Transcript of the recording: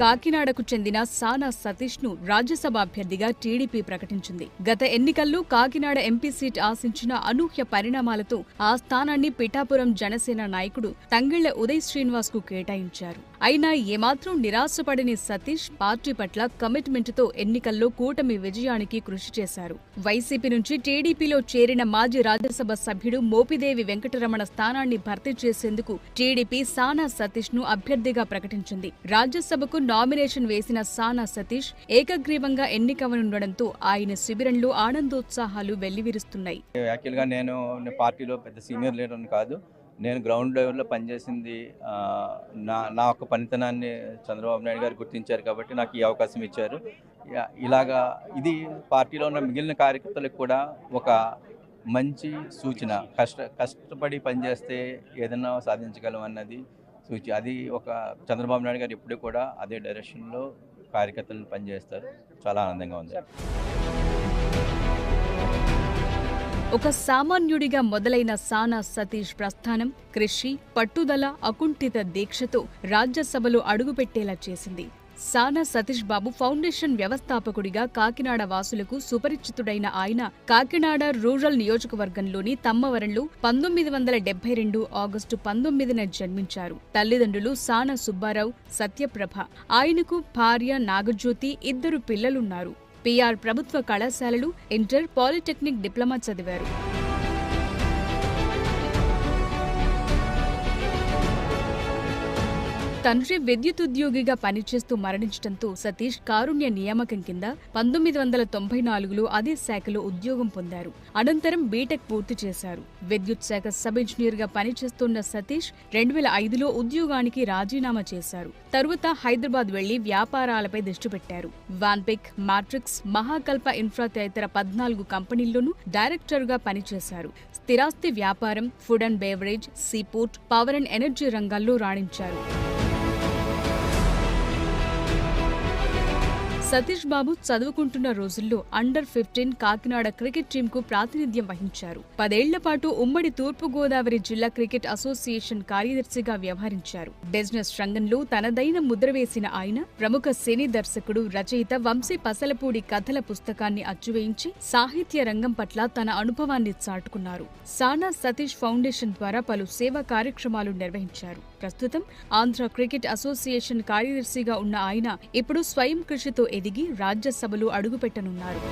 కాకినాడకు చెందిన సానా సతీష్ను రాజ్యసభ అభ్యర్థిగా టీడీపీ ప్రకటించింది. గత ఎన్నికల్లో కాకినాడ ఎంపీ సీట్ ఆశించిన అనూహ్య పరిణామాలతో ఆ స్థానాన్ని పిఠాపురం జనసేన నాయకుడు తంగిళ్ళ ఉదయ్ శ్రీనివాస్కు కేటాయించారు. అయినా ఏమాత్రం నిరాశపడని సతీష్ పార్టీ పట్ల కమిట్మెంట్తో ఎన్నికల్లో కూటమి విజయానికి కృషి చేశారు. వైసీపీ నుంచి టీడీపీలో చేరిన మాజీ రాజ్యసభ సభ్యుడు మోపిదేవి వెంకటరమణ స్థానాన్ని భర్తీ చేసేందుకు టీడీపీ సానా సతీష్ను అభ్యర్థిగా ప్రకటించింది. రాజ్యసభకు నామినేషన్ వేసిన సానా సతీష్ ఏకగ్రీవంగా ఎన్నికవనుండడంతో ఆయన శిబిరంలో ఆనందోత్సాహాలు వెల్లివిరుస్తున్నాయి. నేను పార్టీలో పెద్ద సీనియర్ లీడర్ని కాదు. నేను గ్రౌండ్ లెవెల్లో పనిచేసింది నా నా యొక్క పనితనాన్ని చంద్రబాబు నాయుడు గారు గుర్తించారు కాబట్టి నాకు ఈ అవకాశం ఇచ్చారు. ఇలాగా ఇది పార్టీలో ఉన్న మిగిలిన కార్యకర్తలకు కూడా ఒక మంచి సూచన. కష్ట కష్టపడి పనిచేస్తే ఏదైనా సాధించగలం అన్నది సూచి అది ఒక చంద్రబాబు నాయుడు గారు ఎప్పుడూ కూడా అదే డైరెక్షన్లో కార్యకర్తలు పనిచేస్తారు. చాలా ఆనందంగా ఉంది. ఒక సామాన్యుడిగా మొదలైన సానా సతీష్ ప్రస్థానం కృషి పట్టుదల అకుంఠిత దీక్షతో రాజ్యసభలో అడుగుపెట్టేలా చేసింది. సానా సతీష్ బాబు ఫౌండేషన్ వ్యవస్థాపకుడిగా కాకినాడ వాసులకు సుపరిచితుడైన ఆయన కాకినాడ రూరల్ నియోజకవర్గంలోని తమ్మవరంలో పంతొమ్మిది వందల డెబ్బై రెండు ఆగస్టు పంతొమ్మిదిన జన్మించారు. తల్లిదండ్రులు సానా సుబ్బారావు సత్యప్రభ. ఆయనకు భార్య నాగజ్యోతి ఇద్దరు పిల్లలున్నారు. పిఆర్ ప్రభుత్వ కళాశాలలు ఇంటర్ పాలిటెక్నిక్ డిప్లొమా చదివారు. తండ్రి విద్యుత్ ఉద్యోగిగా పనిచేస్తూ మరణించడంతో సతీష్ కారుణ్య నియామకం కింద పంతొమ్మిది వందల తొంభై నాలుగులో అదే శాఖలో ఉద్యోగం పొందారు. అనంతరం బీటెక్ పూర్తి చేశారు. విద్యుత్ శాఖ సబ్ ఇంజనీర్గా పనిచేస్తున్న సతీష్ రెండు వేల ఐదులో ఉద్యోగానికి రాజీనామా చేశారు. తరువాత హైదరాబాద్ వెళ్ళి వ్యాపారాలపై దృష్టి పెట్టారు. వాన్పిక్ మాట్రిక్స్ మహాకల్ప ఇన్ఫ్రా తదితర పద్నాలుగు కంపెనీల్లోనూ డైరెక్టర్గా పనిచేశారు. స్థిరాస్తి వ్యాపారం food and beverage seaport power and energy రంగాల్లో రాణించారు. సతీష్ బాబు చదువుకుంటున్న రోజుల్లో అండర్ ఫిఫ్టీన్ కాకినాడ క్రికెట్ టీంకు ప్రాతినిధ్యం వహించారు. పదేళ్ళ పాటు ఉమ్మడి తూర్పు గోదావరి జిల్లా క్రికెట్ అసోసియేషన్ కార్యదర్శిగా వ్యవహరించారు. బిజినెస్ రంగంలో తనదైన ముద్ర వేసిన ఆయన ప్రముఖ సినీ దర్శకుడు రచయిత వంశీ పసలపూడి కథల పుస్తకాన్ని అచ్చువేయించి సాహిత్య రంగం పట్ల తన అనుభవాన్ని చాటుకున్నారు. సానా సతీష్ ఫౌండేషన్ ద్వారా పలు సేవా కార్యక్రమాలు నిర్వహించారు. ప్రస్తుతం ఆంధ్ర క్రికెట్ అసోసియేషన్ కార్యదర్శిగా ఉన్న ఆయన ఇప్పుడు స్వయం కృషితో ఎదిగి రాజ్యసభలో అడుగుపెట్టనున్నారు.